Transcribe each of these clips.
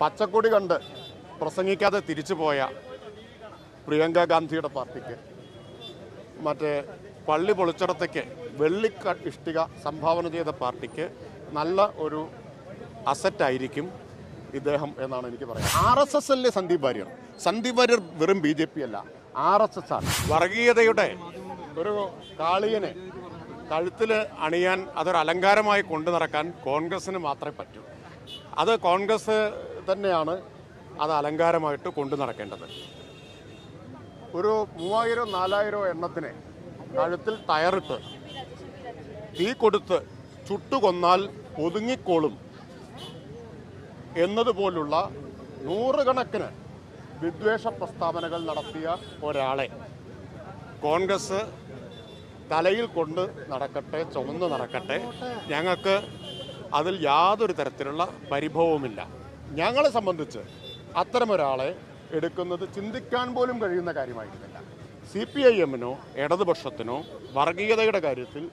പച്ചക്കൊടി കണ്ട് പ്രസംഗിക്കാതെ തിരിച്ചു പോയ പ്രിയങ്ക ഗാന്ധിയുടെ പാർട്ടിക്ക്. മറ്റേ പള്ളി പൊളിച്ചിടത്തേക്ക് വെള്ളിക്ക ഇഷ്ടിക സംഭാവന ചെയ്ത പാർട്ടിക്ക് നല്ല ഒരു അസറ്റായിരിക്കും ഇദ്ദേഹം എന്നാണ് എനിക്ക് പറയുന്നത് ആർ എസ് എസ് അല്ലേ സന്ദീപ് വാര്യർ? സന്ദീപ് വാര്യർ വെറും ബി ജെ പി അല്ല ആർ എസ് എസ് ആണ്. വർഗീയതയുടെ ഒരു കാളിയനെ കഴുത്തിൽ അണിയാൻ അതൊരു അലങ്കാരമായി കൊണ്ടു നടക്കാൻ കോൺഗ്രസിന് മാത്രമേ പറ്റൂ. അത് കോൺഗ്രസ് തന്നെയാണ് അത് അലങ്കാരമായിട്ട് കൊണ്ടു നടക്കേണ്ടത്. ഒരു മൂവായിരം നാലായിരം എണ്ണത്തിന് കഴുത്തിൽ ടയറിട്ട് തീ കൊടുത്ത് ചുട്ടുകൊന്നാൽ ഒതുങ്ങിക്കോളും എന്നതുപോലുള്ള നൂറുകണക്കിന് വിദ്വേഷ പ്രസ്താവനകൾ നടത്തിയ ഒരാളെ കോൺഗ്രസ് തലയിൽ കൊണ്ട് നടക്കട്ടെ ചുമന്ന് നടക്കട്ടെ. ഞങ്ങൾക്ക് അതിൽ യാതൊരു തരത്തിലുള്ള പരിഭവവുമില്ല. ഞങ്ങളെ സംബന്ധിച്ച് അത്തരമൊരാളെ എടുക്കുന്നത് ചിന്തിക്കാൻ പോലും കഴിയുന്ന കാര്യമായിരുന്നില്ല. സി പി ഐ എമ്മിനോ ഇടതുപക്ഷത്തിനോ വർഗീയതയുടെ കാര്യത്തിൽ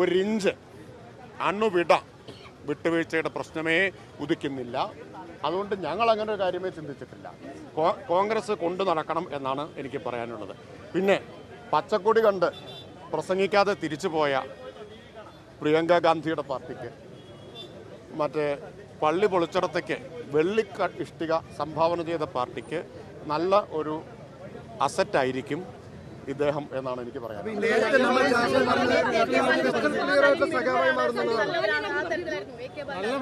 ഒരിഞ്ച് അണ്ണുവിട വിട്ടുവീഴ്ചയുടെ പ്രശ്നമേ ഉദിക്കുന്നില്ല. അതുകൊണ്ട് ഞങ്ങൾ അങ്ങനെ ഒരു കാര്യമേ ചിന്തിച്ചിട്ടില്ല. കോൺഗ്രസ് കൊണ്ടു നടക്കണം എന്നാണ് എനിക്ക് പറയാനുള്ളത്. പിന്നെ പച്ചക്കൊടി കണ്ട് പ്രസംഗിക്കാതെ തിരിച്ചു പോയ പ്രിയങ്ക ഗാന്ധിയുടെ പാർട്ടിക്ക് മറ്റേ പള്ളി പൊളിച്ചിടത്തേക്ക് വെള്ളിക്ക ഇഷ്ടിക സംഭാവന ചെയ്ത പാർട്ടിക്ക് നല്ല ഒരു അസറ്റായിരിക്കും ഇദ്ദേഹം എന്നാണ് എനിക്ക് മാറുന്നുള്ളതാണ്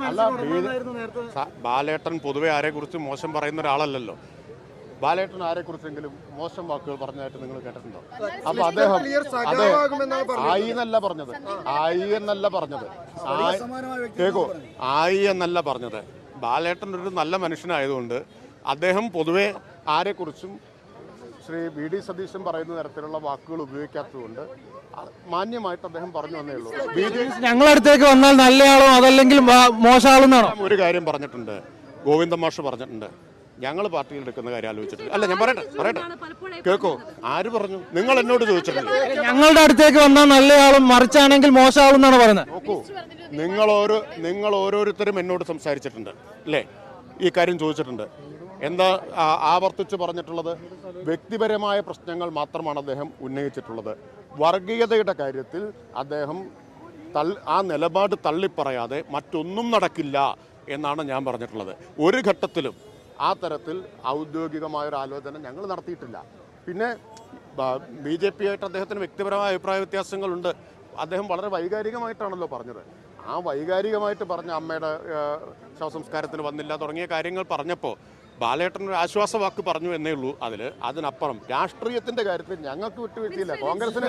അല്ല ബാലേട്ടൻ പൊതുവെ ആരെക്കുറിച്ച് മോശം പറയുന്ന ഒരാളല്ലല്ലോ ബാലേട്ടൻ ആരെക്കുറിച്ചെങ്കിലും മോശം വാക്കുകൾ പറഞ്ഞതായിട്ട് നിങ്ങൾ കേട്ടിട്ടുണ്ടോ? അപ്പൊ അദ്ദേഹം അതെ ആയി എന്നല്ല പറഞ്ഞത്. ആയി എന്നല്ല പറഞ്ഞത്. കേക്കോ? ആയി എന്നല്ല പറഞ്ഞത്. ബാലേട്ടൻ ഒരു നല്ല മനുഷ്യനായതുകൊണ്ട് അദ്ദേഹം പൊതുവെ ആരെക്കുറിച്ചും ശ്രീ വി ഡി സതീശൻ പറയുന്ന തരത്തിലുള്ള വാക്കുകൾ ഉപയോഗിക്കാത്തതുകൊണ്ട് മാന്യമായിട്ട് അദ്ദേഹം പറഞ്ഞു വന്നേ ഉള്ളൂ. ബി ജെ ഞങ്ങളടുത്തേക്ക് വന്നാൽ നല്ലയാളോ അതല്ലെങ്കിൽ മോശമാളെന്നാണോ ഒരു കാര്യം പറഞ്ഞിട്ടുണ്ട്. ഗോവിന്ദ മാഷ് പറഞ്ഞിട്ടുണ്ട്. ഞങ്ങൾ പാർട്ടിയിൽ എടുക്കുന്ന കാര്യം ആലോചിച്ചിട്ടില്ല. അല്ല ഞാൻ പറയട്ടെ പറയട്ടെ. കേൾക്കോ? ആര് പറഞ്ഞു? നിങ്ങൾ എന്നോട് ചോദിച്ചിട്ടില്ല. ഞങ്ങളുടെ അടുത്തേക്ക് വന്നാൽ നല്ലയാളും മറിച്ചാണെങ്കിൽ മോശമാളും എന്നാണ് പറയുന്നത്. നോക്കൂ നിങ്ങൾ ഓരോ നിങ്ങൾ ഓരോരുത്തരും എന്നോട് സംസാരിച്ചിട്ടുണ്ട് അല്ലേ? ഈ കാര്യം ചോദിച്ചിട്ടുണ്ട്. എന്താ ആവർത്തിച്ച് പറഞ്ഞിട്ടുള്ളത്? വ്യക്തിപരമായ പ്രശ്നങ്ങൾ മാത്രമാണ് അദ്ദേഹം ഉന്നയിച്ചിട്ടുള്ളത്. വർഗീയതയുടെ കാര്യത്തിൽ അദ്ദേഹം തൾ- ആ നിലപാട് തള്ളിപ്പറയാതെ മറ്റൊന്നും നടക്കില്ല എന്നാണ് ഞാൻ പറഞ്ഞിട്ടുള്ളത്. ഒരു ഘട്ടത്തിലും ആ തരത്തിൽ ഔദ്യോഗികമായ ഒരു ആലോചന ഞങ്ങൾ നടത്തിയിട്ടില്ല. പിന്നെ ബി ജെ പി ആയിട്ട് അദ്ദേഹത്തിന് വ്യക്തിപരമായ അഭിപ്രായ വ്യത്യാസങ്ങളുണ്ട്. അദ്ദേഹം വളരെ വൈകാരികമായിട്ടാണല്ലോ പറഞ്ഞത്. ആ വൈകാരികമായിട്ട് പറഞ്ഞ അമ്മയുടെ ശവസംസ്കാരത്തിന് വന്നില്ല തുടങ്ങിയ കാര്യങ്ങൾ പറഞ്ഞപ്പോൾ ബാലേട്ടൻ ഒരു ആശ്വാസ വാക്ക് പറഞ്ഞു എന്നേ ഉള്ളൂ. അതിൽ അതിനപ്പുറം രാഷ്ട്രീയത്തിന്റെ കാര്യത്തിൽ ഞങ്ങൾക്ക് വിട്ടുവീഴ്ചയില്ല. കോൺഗ്രസിന്